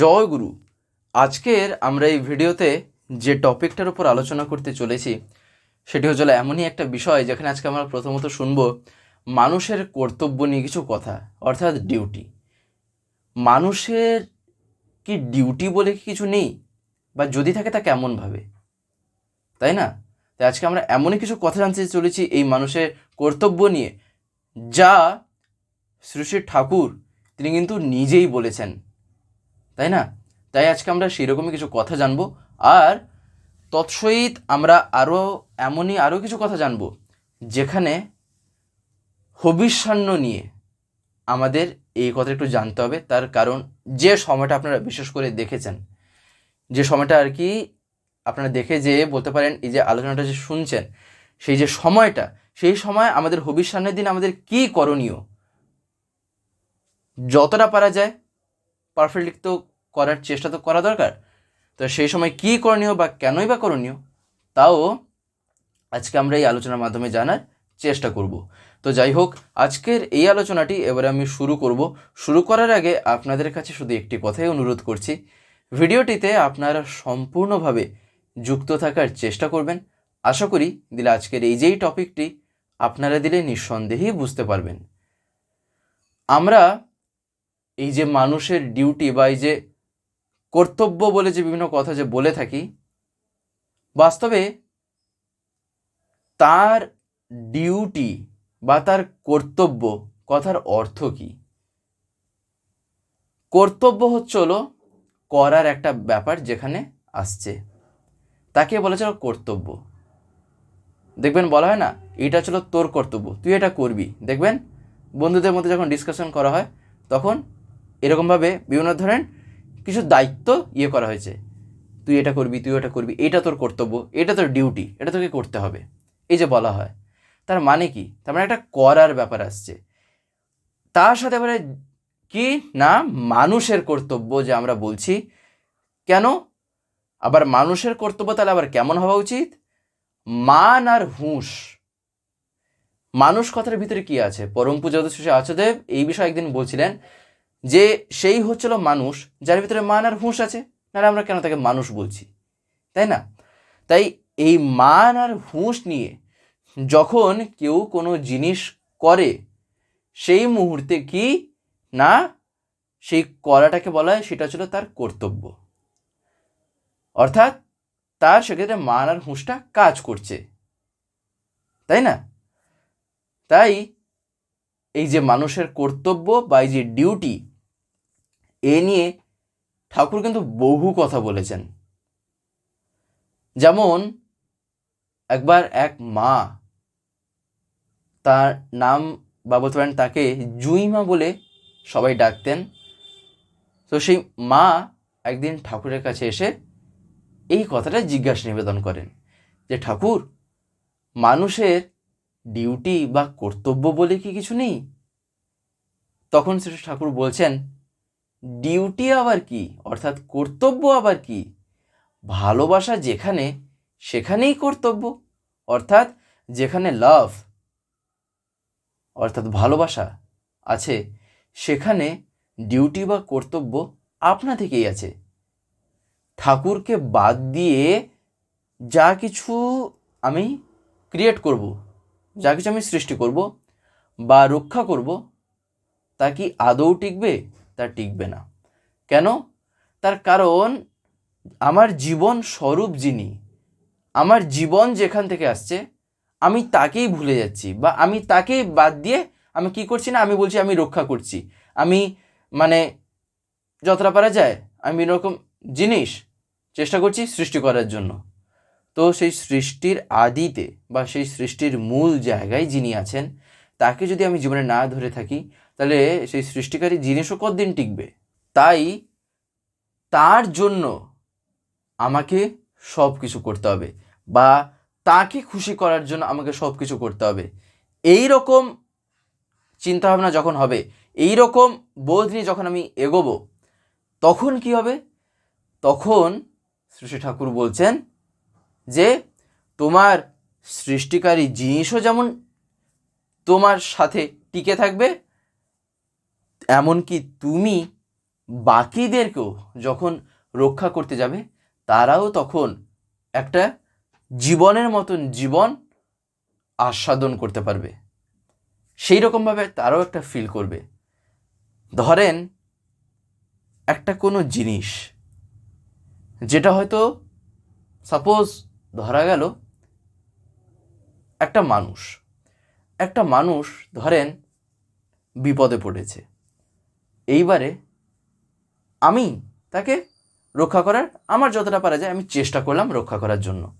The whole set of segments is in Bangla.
জয় গুরু। আজকের আমরা এই ভিডিওতে যে টপিকটার উপর আলোচনা করতে চলেছি, সেটি হচ্ছে এমনই একটা বিষয় যেখানে আজকে আমরা প্রথমত শুনব মানুষের কর্তব্য নিয়ে কিছু কথা, অর্থাৎ ডিউটি। মানুষের কি ডিউটি বলে কি কিছু নেই? বা যদি থাকে তা কেমনভাবে তাই না? তাই আজকে আমরা এমনই কিছু কথা জানতে চলেছি এই মানুষের কর্তব্য নিয়ে, যা শ্রী ঠাকুর তিনি কিন্তু নিজেই বলেছেন। তাই না? তাই আজকে আমরা সেরকমই কিছু কথা জানব। আর তৎসহিত আমরা আরও এমনই আরও কিছু কথা জানব, যেখানে হবিষ্যান্ন নিয়ে আমাদের এই কথা একটু জানতে হবে। তার কারণ যে সময়টা আপনারা বিশেষ করে দেখেছেন, যে সময়টা আর কি আপনারা দেখে যে বলতে পারেন, এই যে আলোচনাটা যে শুনছেন, সেই যে সময়টা, সেই সময় আমাদের হবিষ্যান্নের দিন আমাদের কি করণীয়, যতটা পারা যায় পারফেক্টলি তো করার চেষ্টা তো করা দরকার। তো সেই সময় কী করণীয় বা কেনই বা করণীয়, তাও আজকে আমরা এই আলোচনার মাধ্যমে জানার চেষ্টা করব। তো যাই হোক, আজকের এই আলোচনাটি এবারে আমি শুরু করব। শুরু করার আগে আপনাদের কাছে শুধু একটি কথাই অনুরোধ করছি, ভিডিওটিতে আপনারা সম্পূর্ণভাবে যুক্ত থাকার চেষ্টা করবেন। আশা করি দিলে আজকের এই যেই টপিকটি আপনারা দিলে নিঃসন্দেহেই বুঝতে পারবেন। আমরা এই যে মানুষের ডিউটি বা এই যে কর্তব্য বলে যে বিভিন্ন কথা যে বলে থাকি, বাস্তবে তার ডিউটি বা তার কর্তব্য কথার অর্থ কি? কর্তব্য হচ্ছে হলো করার একটা ব্যাপার যেখানে আসছে। তাকে বলা কর্তব্য। দেখবেন বলা হয় না, এটা ছিল তোর কর্তব্য, তুই এটা করবি। দেখবেন বন্ধুদের মধ্যে যখন ডিসকাশন করা হয়, তখন এরকমভাবে বিভিন্ন ধরনের কিছু দায়িত্ব ইয়ে করা হয়েছে। তুই এটা করবি, তুই এটা করবি, এটা তোর কর্তব্য, এটা তোর ডিউটি, এটা তোকে করতে হবে। এই যে বলা হয়, তার মানে কি? তার মানে একটা করার ব্যাপার আসছে। তার সাথে এবারে কি না, মানুষের কর্তব্য যে আমরা বলছি, কেন? আবার মানুষের কর্তব্য তাহলে আবার কেমন হওয়া উচিত? মান আর হুঁশ। মানুষ কথার ভিতরে কি আছে? পরম পূজা শ্রী আচদেব এই বিষয়ে একদিন বলছিলেন যে সেই হচ্ছিল মানুষ যার ভিতরে মান আর হুঁশ আছে, নাহলে আমরা কেন তাকে মানুষ বলছি? তাই না? তাই এই মান আর হুঁশ নিয়ে যখন কেউ কোনো জিনিস করে, সেই মুহূর্তে কি? না, সেই করাটাকে বলা হয়, সেটা ছিল তার কর্তব্য। অর্থাৎ তার সেক্ষেত্রে মান আর হুঁশটা কাজ করছে। তাই না? তাই এই যে মানুষের কর্তব্য বা এই যে ডিউটি এ নিয়ে ঠাকুর কিন্তু বহু কথা বলেছেন। যেমন, একবার এক মা তার নাম বা বলতে তাকে জুইমা বলে সবাই ডাকতেন। তো সেই মা একদিন ঠাকুরের কাছে এসে এই কথাটা জিজ্ঞাসা নিবেদন করেন যে, ঠাকুর, মানুষের ডিউটি বা কর্তব্য বলে কি কিছু নেই? তখন শ্রী ঠাকুর বলছেন, ডিউটি আবার কি? অর্থাৎ কর্তব্য আবার কি? ভালোবাসা যেখানে, সেখানেই কর্তব্য। অর্থাৎ যেখানে লাভ, অর্থাৎ ভালোবাসা আছে, সেখানে ডিউটি বা কর্তব্য আপনা থেকেই আছে। ঠাকুরকে বাদ দিয়ে যা কিছু আমি ক্রিয়েট করব যা কিছু আমি সৃষ্টি করব বা রক্ষা করব, তা কি আদৌ টিকবে? তা টিকবে না। কেন? তার কারণ আমার জীবন স্বরূপ যিনি, আমার জীবন যেখান থেকে আসছে, আমি তাকেই ভুলে যাচ্ছি বা আমি তাকেই বাদ দিয়ে আমি কি করছি না? আমি বলছি আমি রক্ষা করছি। আমি মানে যতটা পারা যায়, আমি এরকম জিনিস চেষ্টা করছি সৃষ্টি করার জন্য। তো সেই সৃষ্টির আদিতে বা সেই সৃষ্টির মূল জায়গায় যিনি আছেন, তাকে যদি আমি জীবনে না ধরে থাকি, তাহলে সেই সৃষ্টিকারী জিনিসও কতদিন টিকবে? তাই তার জন্য আমাকে সব কিছু করতে হবে বা তাকে খুশি করার জন্য আমাকে সব কিছু করতে হবে। এই রকম চিন্তাভাবনা যখন হবে এই রকম বোধ নিয়ে যখন আমি এগোবো, তখন কি হবে? তখন শ্রী ঠাকুর বলছেন যে তোমার সৃষ্টিকারী জিনিসও যেমন তোমার সাথে টিকে থাকবে, এমনকি তুমি বাকিদেরকেও যখন রক্ষা করতে যাবে, তারাও তখন একটা জীবনের মতন জীবন আস্বাদন করতে পারবে। সেই রকমভাবে তারাও একটা ফিল করবে। ধরেন, একটা কোনো জিনিস, যেটা হয়তো সাপোজ ধরা গেল একটা মানুষ। একটা মানুষ ধরেন বিপদে পড়েছে। এইবারে আমি তাকে রক্ষা করার, আমার যতটা পারা যায় আমি চেষ্টা করলাম রক্ষা করার জন্য।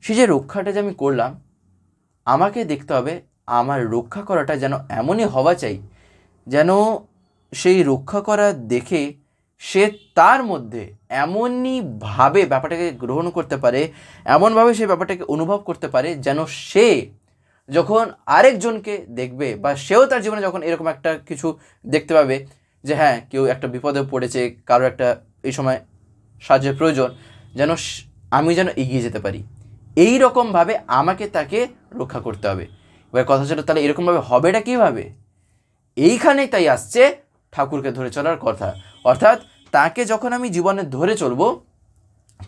সে যে রক্ষাটা যে আমি করলাম, আমাকে দেখতে হবে আমার রক্ষা করাটা যেন এমনই হওয়া চাই, যেন সেই রক্ষা করা দেখে সে তার মধ্যে এমনই ভাবে ব্যাপারটাকে গ্রহণ করতে পারে এমনভাবে সে ব্যাপারটাকে অনুভব করতে পারে যেন সে যখন আরেকজনকে দেখবে বা সেও তার জীবনে যখন এরকম একটা কিছু দেখতে পাবে যে হ্যাঁ কেউ একটা বিপদে পড়েছে, কারও একটা এই সময় সাহায্যের প্রয়োজন, যেন আমি যেন এগিয়ে যেতে পারি। এই রকমভাবে আমাকে তাকে রক্ষা করতে হবে। এবার কথা ছিল তাহলে এরকমভাবে হবেটা কীভাবে? এইখানেই তাই আসছে ঠাকুরকে ধরে চলার কথা। অর্থাৎ তাকে যখন আমি জীবনে ধরে চলবো,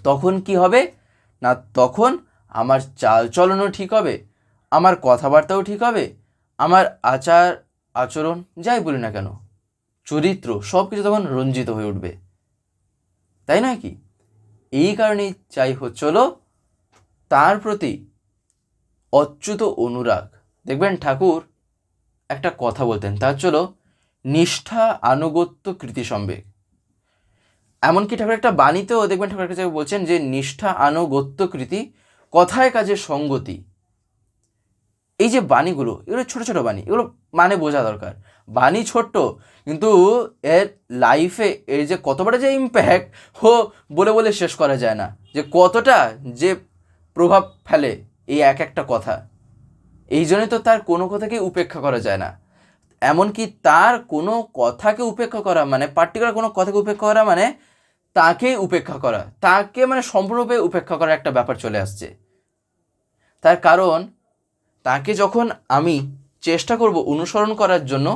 তখন কি হবে? না, তখন আমার চাল চলনও ঠিক হবে, আমার কথাবার্তাও ঠিক হবে, আমার আচার, আচরণ, যাই বলি না কেন, চরিত্র সব কিছু তখন রঞ্জিত হয়ে উঠবে। তাই নয় কি? এই কারণেই চাই হচ্ছিল তার প্রতি অচ্যুত অনুরাগ। দেখবেন ঠাকুর একটা কথা বলতেন, তা হচ্ছিল নিষ্ঠা আনুগত্য কৃতি সম্বেগ এমনকি ঠাকুর একটা বাণীতেও দেখবেন ঠাকুর একটা বলছেন যে, নিষ্ঠা আনুগত্য কৃতি কথায় কাজে সঙ্গতি। এই যে বাণীগুলো, এগুলো ছোট ছোট বাণী, এগুলো মানে বোঝা দরকার। বাণী ছোট্ট, কিন্তু এর লাইফে এর যে কত বড় যে ইম্প্যাক্ট হো, বলে বলে শেষ করা যায় না। যে কতটা যে প্রভাব ফেলে এই এক একটা কথা, এই জন্যই তো তার কোনো কথাকে উপেক্ষা করা যায় না। এমনকি তার কোনো কথাকে উপেক্ষা করা মানে পার্টিকুলার কোনো কথাকে উপেক্ষা করা মানে তাকে উপেক্ষা করা, তাকে মানে সম্পূর্ণরূপে উপেক্ষা করার একটা ব্যাপার চলে আসছে। তার কারণ, তাকে যখন আমি চেষ্টা করব অনুসরণ করার জন্য,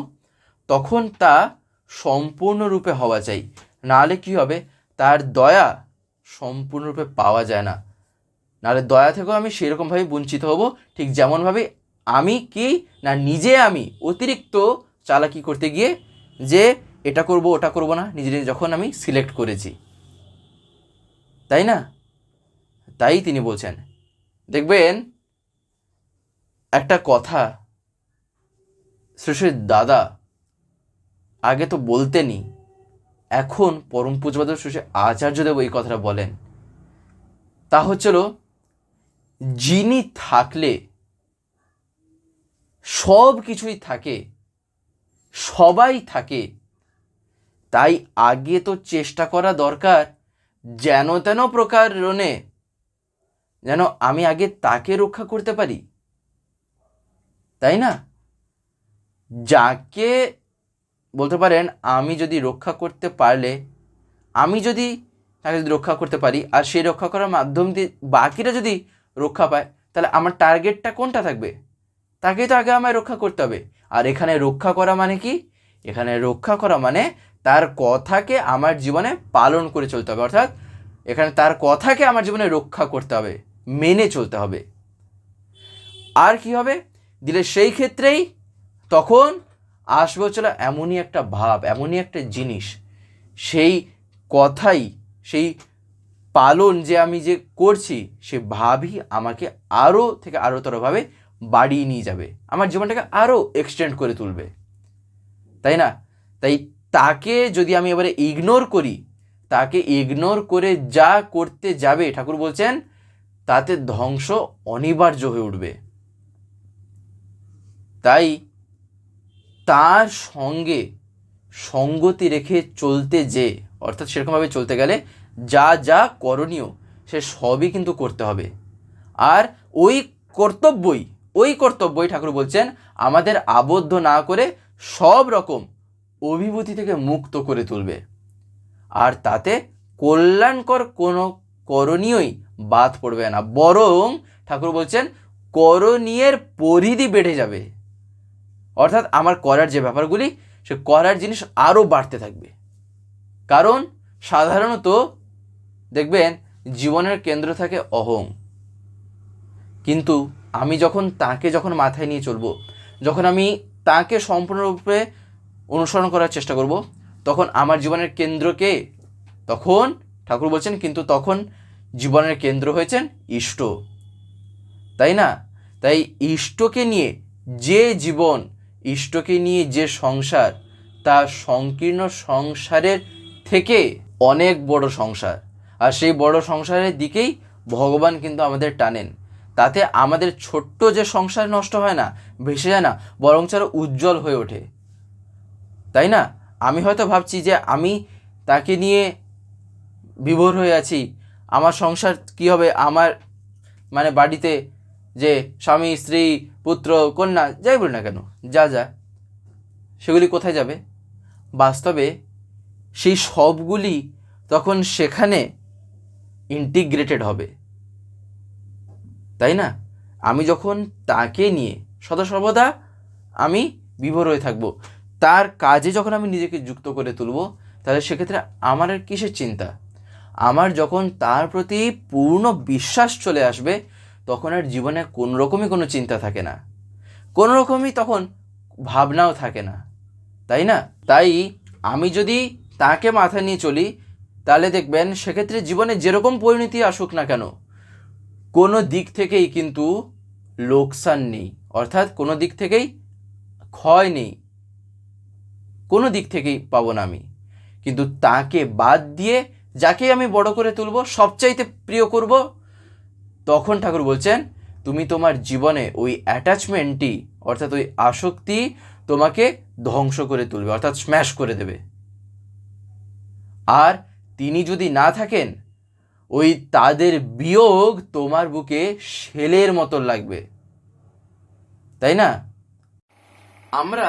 তখন তা সম্পূর্ণরূপে হওয়া চাই। নাহলে কি হবে? তার দয়া সম্পূর্ণরূপে পাওয়া যায় না। নাহলে দয়া থেকেও আমি সেরকমভাবে বঞ্চিত হব, ঠিক যেমনভাবে আমি কি না নিজে আমি অতিরিক্ত চালাকি করতে গিয়ে যে এটা করব, ওটা করব না নিজে যখন আমি সিলেক্ট করেছি। তাই না? তাই তিনি বলছেন। দেখবেন, একটা কথা শ্রীশ্রীর দাদা আগে তো বলতেনই, এখন পরম পূজবাদ শ্রী আচার্যদেব এই কথাটা বলেন। তা হচ্ছিল যিনি থাকলে, সব কিছুই থাকে, সবাই থাকে, তাই আগে তো চেষ্টা করা দরকার যেন তেন প্রকারণে যেন আমি আগে তাকে রক্ষা করতে পারি। তাই না? যাকে বলতে পারেন, আমি যদি রক্ষা করতে পারলে, আমি যদি তাকে যদি রক্ষা করতে পারি, আর সেই রক্ষা করার মাধ্যম দিয়ে বাকিরা যদি রক্ষা পায়, তাহলে আমার টার্গেটটা কোনটা থাকবে? তাকেই তো আগে আমায় রক্ষা করতে হবে। আর এখানে রক্ষা করা মানে কি? এখানে রক্ষা করা মানে তার কথাকে আমার জীবনে পালন করে চলতে হবে। অর্থাৎ এখানে তার কথাকে আমার জীবনে রক্ষা করতে হবে, মেনে চলতে হবে। আর কি হবে? দিলে সেই ক্ষেত্রেই তখন আসবে হচ্ছিল এমনই একটা ভাব, এমনই একটা জিনিস। সেই কথাই, সেই পালন যে আমি যে করছি, সে ভাবই আমাকে আরও থেকে আরোতরভাবে বাড়িয়ে নিয়ে যাবে। আমার জীবনটাকে আরও এক্সটেন্ড করে তুলবে। তাই না? তাই তাকে যদি আমি এবারে ইগনোর করি, তাকে ইগনোর করে যা করতে যাবে, ঠাকুর বলছেন, তাতে ধ্বংস অনিবার্য হয়ে উঠবে। তাই তার সঙ্গে সঙ্গতি রেখে চলতে যে, অর্থাৎ সেরকমভাবে চলতে গেলে যা যা করণীয়, সে সবই কিন্তু করতে হবে। আর ওই কর্তব্যই ওই কর্তব্যই ঠাকুর বলছেন, আমাদের আবদ্ধ না করে সব রকম অভিভূতি থেকে মুক্ত করে তুলবে। আর তাতে কল্যাণকর কোনো করণীয়ই বাদ পড়বে না। বরং ঠাকুর বলছেন, করণীয়ের পরিধি বেড়ে যাবে। অর্থাৎ আমার করার যে ব্যাপারগুলি, সে করার জিনিস আরও বাড়তে থাকবে। কারণ সাধারণত দেখবেন, জীবনের কেন্দ্র থাকে অহং। কিন্তু আমি যখন তাকে যখন মাথায় নিয়ে চলবো, যখন আমি তাকে সম্পূর্ণরূপে অনুসরণ করার চেষ্টা করব। তখন আমার জীবনের কেন্দ্রকে তখন, ঠাকুর বলছেন, কিন্তু তখন জীবনের কেন্দ্র হয়েছেন ইষ্ট। তাই না? তাই ইষ্টকে নিয়ে যে জীবন, ইষ্টকে নিয়ে যে সংসার, তা সংকীর্ণ সংসারের থেকে অনেক বড় সংসার। আর সেই বড় সংসারের দিকেই ভগবান কিন্তু আমাদের টানেন। তাতে আমাদের ছোট্ট যে সংসার নষ্ট হয় না, ভেসে যায় না বরং আরও উজ্জ্বল হয়ে ওঠে। তাই না? আমি হয়তো ভাবছি যে আমি তাকে নিয়ে বিভোর হয়ে আছি। আমার সংসার কি হবে? আমার মানে বাড়িতে যে স্বামী, স্ত্রী, পুত্র, কন্যা, যাই বলি না কেন, যা যা, সেগুলি কোথায় যাবে? বাস্তবে সেই সবগুলি তখন সেখানে ইন্টিগ্রেটেড হবে। তাই না? আমি যখন তাকে নিয়ে সদা সর্বদা আমি বিভোর হয়ে থাকব। তার কাজে যখন আমি নিজেকে যুক্ত করে তুলব, তাহলে সেক্ষেত্রে আমার আর কিসের চিন্তা? আমার যখন তার প্রতি পূর্ণ বিশ্বাস চলে আসবে, তখন আর জীবনে কোনো রকমই কোনো চিন্তা থাকে না। কোনো রকমই তখন ভাবনাও থাকে না। তাই না? তাই আমি যদি তাকে মাথা নিয়ে চলি, তাহলে দেখবেন সেক্ষেত্রে জীবনে যেরকম পরিণতি আসুক না কেন, কোনো দিক থেকেই কিন্তু লোকসান নেই। অর্থাৎ কোনো দিক থেকেই ক্ষয় নেই। কোনো দিক থেকেই পাবো না আমি। কিন্তু তাকে বাদ দিয়ে যাকে আমি বড় করে তুলব, সবচাইতে প্রিয় করব, তখন ঠাকুর বলছেন, তুমি তোমার জীবনে ওই অ্যাটাচমেন্টটি অর্থাৎ ওই আসক্তি তোমাকে ধ্বংস করে তুলবে, অর্থাৎ স্ম্যাশ করে দেবে। আর তিনি যদি না থাকেন, ওই তাদের বিয়োগ তোমার বুকে শেলের মতো লাগবে। তাই না? আমরা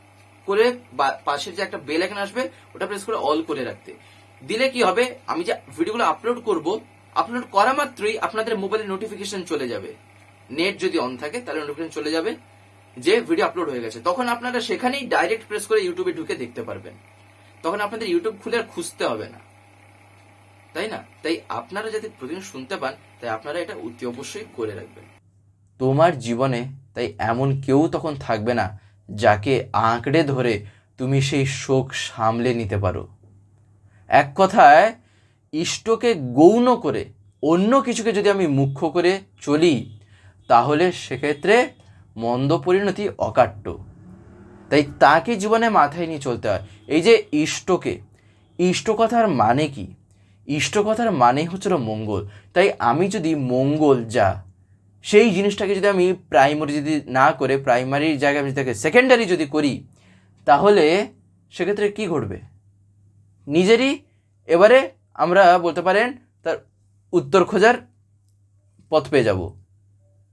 করে পাশের যে একটা বেল আইকন আসবে, ওটা প্রেস করে অল করে রাখতে। দিলে কি হবে? আমি যে ভিডিওগুলো আপলোড করব আপলোড করা মাত্রই আপনাদের মোবাইলে নোটিফিকেশন চলে যাবে। নেট যদি অন থাকে, তাহলে নোটিফিকেশন চলে যাবে যে ভিডিও আপলোড হয়ে গেছে। তখন আপনারা সেখানেই ডাইরেক্ট প্রেস করে ইউটিউবে ঢুকে দেখতে পারবেন। তখন আপনাদের ইউটিউব খুলে আর খুঁজতে হবে না। তাই না? তাই আপনারা যাতে প্রতিদিন শুনতে পান, তাই আপনারা এটা অতি অবশ্যই করে রাখবেন। তোমার জীবনে তাই এমন কেউ তখন থাকবে না যাকে আঁকড়ে ধরে তুমি সেই শোক সামলে নিতে পারো। এক কথায়, ইষ্টকে গৌণ করে অন্য কিছুকে যদি আমি মুখ্য করে চলি, তাহলে সেক্ষেত্রে মন্দ পরিণতি অকাট্য। তাই তাকে জীবনে মাথায় নিয়ে চলতে হয়। এই যে ইষ্টকে ইষ্ট কথার মানে কি? ইষ্ট কথার মানে হচ্ছিল মঙ্গল। তাই আমি যদি মঙ্গল যা সেই জিনিসটাকে যদি আমি প্রাইমারি যদি না করে প্রাইমারির জায়গায় আমি তাকে সেকেন্ডারি যদি করি, তাহলে সেক্ষেত্রে কি ঘটবে? নিজেরই এবারে আমরা বলতে পারেন তার উত্তর খোঁজার পথ পেয়ে যাব।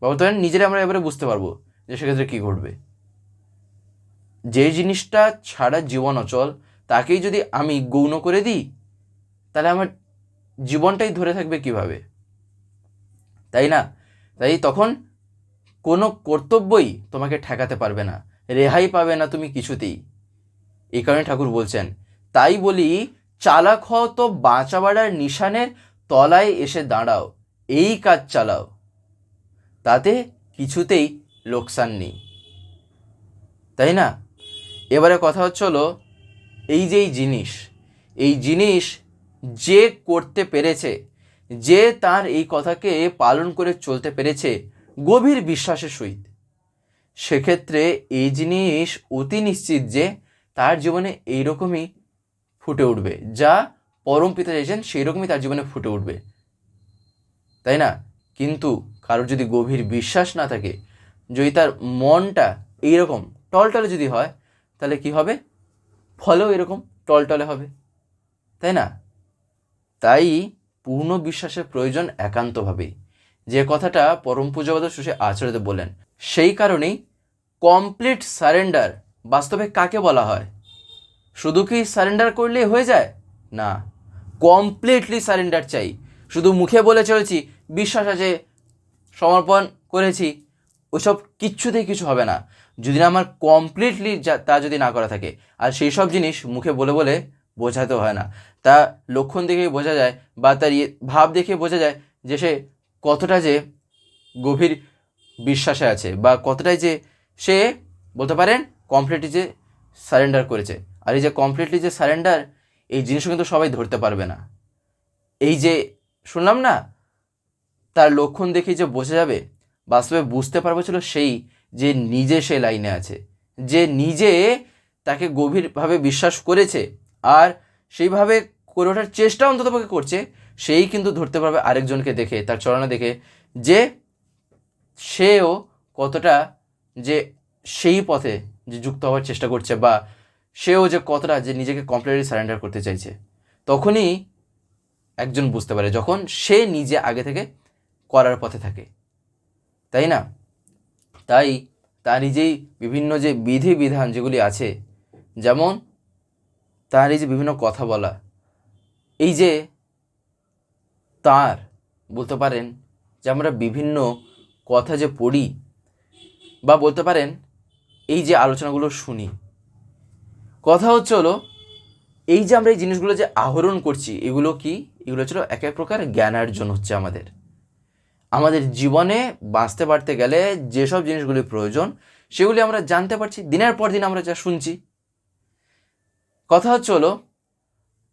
বা বলতে পারেন নিজেরা আমরা এবারে বুঝতে পারব যে সেক্ষেত্রে কী ঘটবে। যে জিনিসটা ছাড়া জীবন অচল, তাকেই যদি আমি গৌণ করে দিই, তাহলে আমার জীবনটাই ধরে থাকবে কীভাবে? তাই না? তাই তখন কোনো কর্তব্যই তোমাকে ঠেকাতে পারবে না, রেহাই পাবে না তুমি কিছুতেই। এই কারণে ঠাকুর বলছেন, তাই বলি, চালাক হও তো বাঁচাবাড়ার নিশানের তলায় এসে দাঁড়াও, এই কাজ চালাও। তাতে কিছুতেই লোকসান নেই। তাই না? এবারে কথা হচ্ছে হলো, এই যে এই জিনিস এই জিনিস যে করতে পেরেছে যে তার এই কথাকে পালন করে চলতে পেরেছে গভীর বিশ্বাসের সহিত। সেক্ষেত্রে এই জিনিস অতি নিশ্চিত যে তার জীবনে এইরকমই ফুটে উঠবে। যা পরম পিতা চাইছেন সেই রকমই তার জীবনে ফুটে উঠবে। তাই না? কিন্তু কারোর যদি গভীর বিশ্বাস না থাকে, যদি তার মনটা এইরকম টলটলে যদি হয়, তাহলে কি হবে? ফলেও এরকম টলটলে হবে। তাই না? তাই পূর্ণ বিশ্বাসের প্রয়োজন একান্তভাবেই। যে কথাটা পরম পূজাবাদ সুশে আচরিত বলেন সেই কারণেই কমপ্লিট সারেন্ডার বাস্তবে কাকে বলা হয়? শুধু কি সারেন্ডার করলেই হয়ে যায়? না কমপ্লিটলি সারেন্ডার চাই। শুধু মুখে বলে চলেছি, বিশ্বাস আছে, সমর্পণ করেছি ওইসব কিচ্ছুতেই কিছু হবে না। যদি না আমার কমপ্লিটলি তা যদি না করা থাকে, আর সেই সব জিনিস মুখে বলে বলে বোঝাতে হয় না। তা লক্ষণ দেখেই বোঝা যায় বা তার ইয়ে ভাব দেখে বোঝা যায় যে সে কতটা যে গভীর বিশ্বাসে আছে বা কতটাই যে সে বলতে পারেন কমপ্লিটলি যে সারেন্ডার করেছে। আর এই যে কমপ্লিটলি যে সারেন্ডার এই জিনিসও কিন্তু সবাই ধরতে পারবে না। এই যে শুনলাম না, তার লক্ষণ দেখে যে বোঝা যাবে, বাস্তবে বুঝতে পারব ছিল সেই যে নিজে সে লাইনে আছে, যে নিজে তাকে গভীরভাবে বিশ্বাস করেছে। আর সেইভাবে করে ওঠার চেষ্টা অন্ততপক্ষে করছে, সেই কিন্তু ধরতে পারবে আরেকজনকে দেখে, তার চলনা দেখে যে সেও কতটা যে সেই পথে যে যুক্ত হওয়ার চেষ্টা করছে বা সেও যে কতটা যে নিজেকে কমপ্লিটলি সারেন্ডার করতে চাইছে, তখনই একজন বুঝতে পারে যখন সে নিজে আগে থেকে করার পথে থাকে। তাই না? তাই তার নিজেই বিভিন্ন যে বিধি বিধান যেগুলি আছে, যেমন তার এই যে বিভিন্ন কথা বলা, এই যে তার বলতে পারেন যে আমরা বিভিন্ন কথা যে পড়ি বা বলতে পারেন এই যে আলোচনাগুলো শুনি। কথা হচ্ছে হলো, এই যে আমরা এই জিনিসগুলো যে আহরণ করছি, এগুলো কি? এগুলো ছিল এক এক প্রকার জ্ঞানার্জন হচ্ছে আমাদের। আমাদের জীবনে বাঁচতে পারতে গেলে যেসব জিনিসগুলি প্রয়োজন, সেগুলি আমরা জানতে পারছি, দিনের পর দিন আমরা যা শুনছি। কথা হচ্ছে হলো,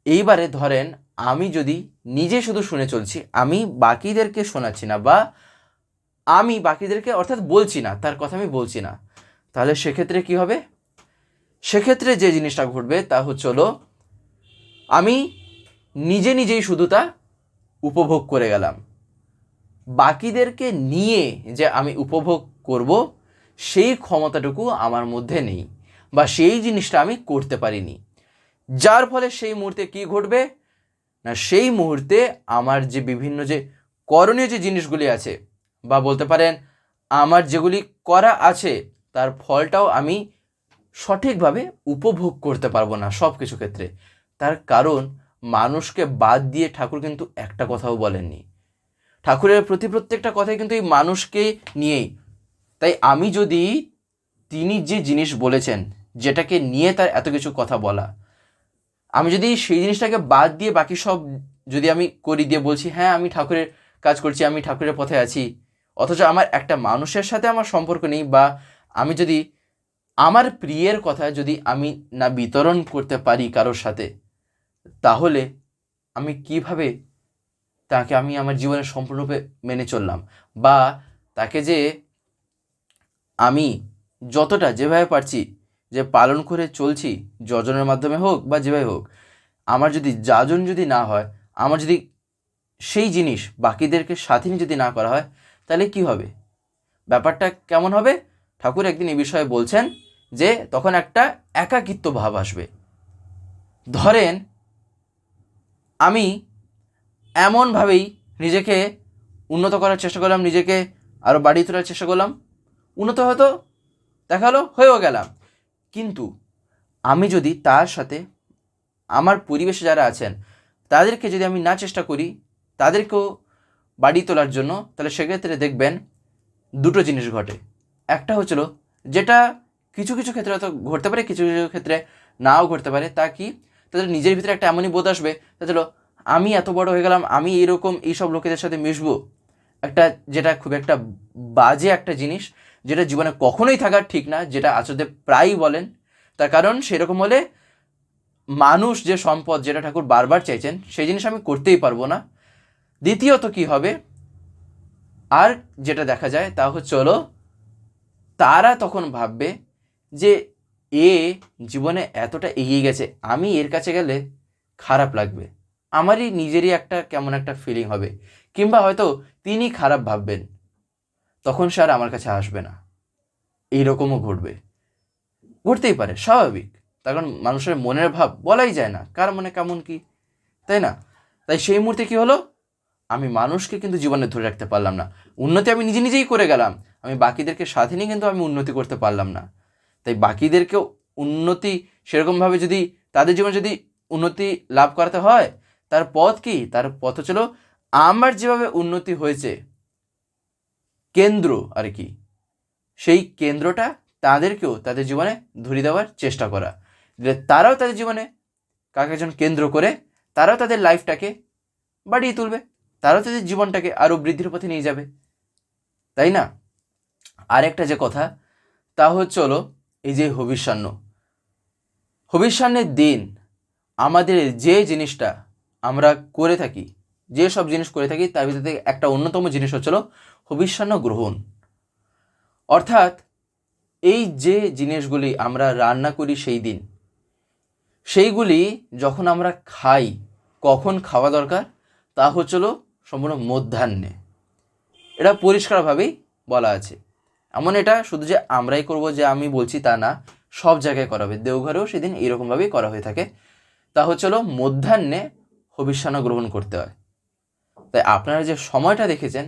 এইবারে ধরেন আমি যদি নিজে শুধু শুনে চলছি, আমি বাকিদেরকে শোনাচ্ছি না বা আমি বাকিদেরকে অর্থাৎ বলছি না, তার কথা আমি বলছি না, তাহলে সেক্ষেত্রে কি হবে? সেক্ষেত্রে যে জিনিসটা ঘটবে তা হচ্ছে হলো, আমি নিজে নিজেই শুধু তা উপভোগ করে গেলাম। বাকিদেরকে নিয়ে যে আমি উপভোগ করব, সেই ক্ষমতাটুকু আমার মধ্যে নেই বা সেই জিনিসটা আমি করতে পারিনি। যার ফলে সেই মুহূর্তে কি ঘটবে? না, সেই মুহূর্তে আমার যে বিভিন্ন যে করণীয় যে জিনিসগুলি আছে, বা বলতে পারেন আমার যেগুলি করা আছে, তার ফলটাও আমি সঠিকভাবে উপভোগ করতে পারব না সব কিছু ক্ষেত্রে। তার কারণ মানুষকে বাদ দিয়ে ঠাকুর কিন্তু একটা কথাও বলেননি। ঠাকুরের প্রতি প্রত্যেকটা কথাই কিন্তু এই মানুষকে নিয়েই। তাই আমি যদি তিনি যে জিনিস বলেছেন, যেটাকে নিয়ে তার এত কিছু কথা বলা আমি যদি সেই জিনিসটাকে বাদ দিয়ে বাকি সব যদি আমি করি, দিয়ে বলছি হ্যাঁ আমি ঠাকুরের কাজ করছি, আমি ঠাকুরের পথে আছি। অথচ আমার একটা মানুষের সাথে আমার সম্পর্ক নেই বা আমি যদি আমার প্রিয়ের কথা যদি আমি না বিতরণ করতে পারি কারোর সাথে, তাহলে আমি কীভাবে তাকে আমি আমার জীবনে সম্পূর্ণরূপে মেনে চললাম? বা তাকে যে আমি যতটা যেভাবে পারছি যে পালন করে চলছি, যজনের মাধ্যমে হোক বা যেভাবে হোক, আমার যদি যাজন যদি না হয়, আমার যদি সেই জিনিস বাকিদেরকে সাথে নিয়ে যদি না করা হয়, তাহলে কি হবে? ব্যাপারটা কেমন হবে? ঠাকুর একদিন এই বিষয়ে বলছেন যে তখন একটা একাকিত্ব ভাব আসবে। ধরেন, আমি এমনভাবেই নিজেকে উন্নত করার চেষ্টা করলাম, নিজেকে আরও বাড়িয়ে তোলার চেষ্টা করলাম, উন্নত হয়তো দেখাল, হয়েও গেলাম। কিন্তু আমি যদি তার সাথে, আমার পরিবেশে যারা আছেন, তাদেরকে যদি আমি না চেষ্টা করি, তাদেরকেও বাড়ি তোলার জন্য, তাহলে সেক্ষেত্রে দেখবেন দুটো জিনিস ঘটে। একটা হচ্ছিল, যেটা কিছু কিছু ক্ষেত্রে হয়তো ঘটতে পারে, কিছু কিছু ক্ষেত্রে নাও ঘটতে পারে, তা কি? তাদের নিজের ভিতরে একটা এমনই বোধ আসবে তাদের আমি এত বড় হয়ে গেলাম, আমি এরকম এইসব লোকেদের সাথে মিশবো। একটা, যেটা খুব একটা বাজে একটা জিনিস যেটা জীবনে কখনোই থাকার ঠিক না, যেটা আচার্য প্রায়ই বলেন। তার কারণ সেরকম হলে মানুষ যে সম্পদ যেটা ঠাকুর বারবার চাইছেন, সেই জিনিস আমি করতেই পারব না। দ্বিতীয়ত কি হবে? আর যেটা দেখা যায় তা হচ্ছে হলো, তারা তখন ভাববে যে, এ জীবনে এতটা এগিয়ে গেছে, আমি এর কাছে গেলে খারাপ লাগবে। আমারই নিজেরই একটা কেমন একটা ফিলিং হবে। কিংবা হয়তো তিনি খারাপ ভাববেন। তখন সে আর আমার কাছে আসবে না। এইরকমও ঘটবে। ঘটতেই পারে, স্বাভাবিক। তার কারণ মানুষের মনের ভাব বলাই যায় না, কার মনে কেমন কি, তাই না? তাই সেই মুহূর্তে কি হলো? আমি মানুষকে কিন্তু জীবনে ধরে রাখতে পারলাম না। উন্নতি আমি নিজে নিজেই করে গেলাম। আমি বাকিদেরকে সাথে নিয়ে কিন্তু আমি উন্নতি করতে পারলাম না। তাই বাকিদেরকেও উন্নতি সেরকমভাবে যদি তাদের জীবনে যদি উন্নতি লাভ করাতে হয়, তার পথ কি? তার পথ হচ্ছিল আমার যেভাবে উন্নতি হয়েছে কেন্দ্র আর কি। সেই কেন্দ্রটা তাদেরকেও তাদের জীবনে ধরিয়ে দেওয়ার চেষ্টা করা। তারাও তাদের জীবনে কাকে একজন কেন্দ্র করে, তারাও তাদের লাইফটাকে বাড়িয়ে তুলবে, তারাও তাদের জীবনটাকে আরও বৃদ্ধির পথে নিয়ে যাবে। তাই না? আরেকটা যে কথা, তা হচ্ছে হলো এই যে হবিষ্যান্ন। হবিষ্যান্নের দিন আমাদের যে জিনিসটা আমরা করে থাকি যে সব জিনিস করে থাকি, তার ভিতর একটা অন্যতম জিনিস হচ্ছিল হবিষ্যান্ন গ্রহণ। অর্থাৎ এই যে জিনিসগুলি আমরা রান্না করি সেই দিন, সেইগুলি যখন আমরা খাই, কখন খাওয়া দরকার? তা হচ্ছিল সম্পূর্ণ মধ্যাহ্নে। এটা পরিষ্কারভাবেই বলা আছে। এমন এটা শুধু যে আমরাই করব যে আমি বলছি তা না, সব জায়গায় করা হবে। দেওঘরেও সেদিন এইরকমভাবেই করা হয়ে থাকে। তা হচ্ছে হলো মধ্যাহ্নে হবিষ্যান্ন গ্রহণ করতে হয়। তাই আপনারা যে সময়টা দেখেছেন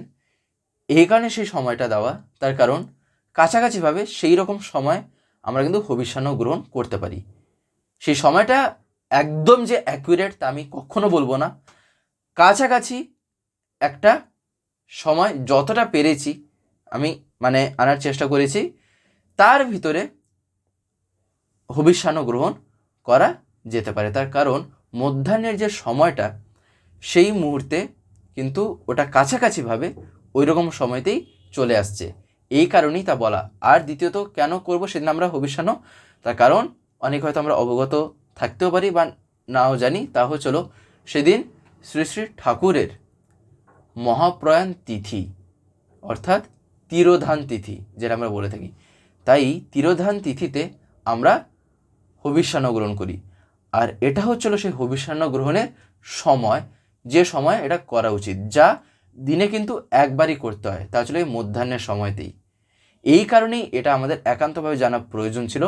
কারণে সেই সময়টা দেওয়া, তার কারণ কাছাকাছিভাবে সেই রকম সময় আমরা কিন্তু হবিষ্যান্ন গ্রহণ করতে পারি। সেই সময়টা একদম যে অ্যাকুরেট তা আমি কখনো বলব না। কাছাকাছি একটা সময় যতটা পেরেছি আমি মানে আনার চেষ্টা করেছি, তার ভিতরে হবিষ্যান্ন গ্রহণ করা যেতে পারে। তার কারণ মধ্যাহ্নের যে সময়টা, সেই মুহূর্তে কিন্তু ওটা কাছাকাছিভাবে ওই রকম সময়তেই চলে আসছে। এই কারণেই তা বলা। আর দ্বিতীয়ত, কেন করব সেদিন আমরা হবিষ্যান্ন তার কারণ, অনেক হয়তো আমরা অবগত থাকতেও পারি বা নাও জানি, তা হচ্ছিল সেদিন শ্রী শ্রী ঠাকুরের মহাপ্রয়াণ তিথি, অর্থাৎ তিরোধান তিথি, যেটা আমরা বলে থাকি। তাই তিরোধান তিথিতে আমরা হবিষ্যান্ন গ্রহণ করি। আর এটা হচ্ছিল সেই হবিষ্যান্ন গ্রহণের সময় যে সময় এটা করা উচিত, যা দিনে কিন্তু একবারই করতে হয়, তা এই মধ্যাহ্নের সময়তেই। এই কারণেই এটা আমাদের একান্তভাবে জানা প্রয়োজন ছিল,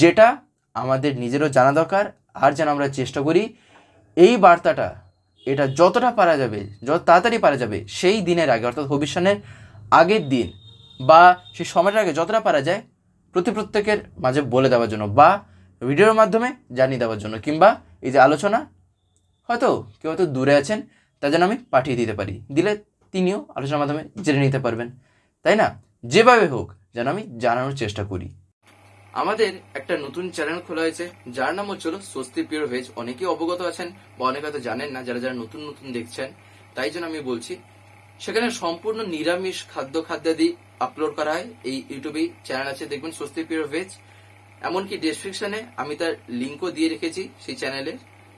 যেটা আমাদের নিজেরও জানা দরকার, আর যেন আমরা চেষ্টা করি এই বার্তাটা, এটা যতটা পারা যাবে, যত তাড়াতাড়ি পারা যাবে, সেই দিনের আগে, অর্থাৎ হবিষ্যানের আগের দিন, বা সেই সময়টার আগে যতটা পারা যায়, প্রতি প্রত্যেকের মাঝে বলে দেওয়ার জন্য, বা ভিডিওর মাধ্যমে জানিয়ে দেওয়ার জন্য, কিংবা এই যে আলোচনা হয়তো কেউ হয়তো দূরে আছেন তা যেন আমি পাঠিয়ে দিতে পারি। দিলে তিনিও আলোচনার মাধ্যমে জেনে নিতে পারবেন। তাই না? যেভাবে হোক, যেন আমি জানানোর চেষ্টা করি। আমাদের একটা নতুন চ্যানেল খোলা হয়েছে, যার নাম হচ্ছিল স্বস্তি পিওর ভেজ। অনেকেই অবগত আছেন বা অনেকে হয়তো জানেন না, যারা যারা নতুন নতুন দেখছেন, তাই জন্য আমি বলছি, সেখানে সম্পূর্ণ নিরামিষ খাদ্য খাদ্যাদি আপলোড করা হয়। এই ইউটিউবেই চ্যানেল আছে, দেখবেন স্বস্তি পিওর ভেজ। এমনকি ডেসক্রিপশনে আমি তার লিঙ্কও দিয়ে রেখেছি সেই চ্যানেলে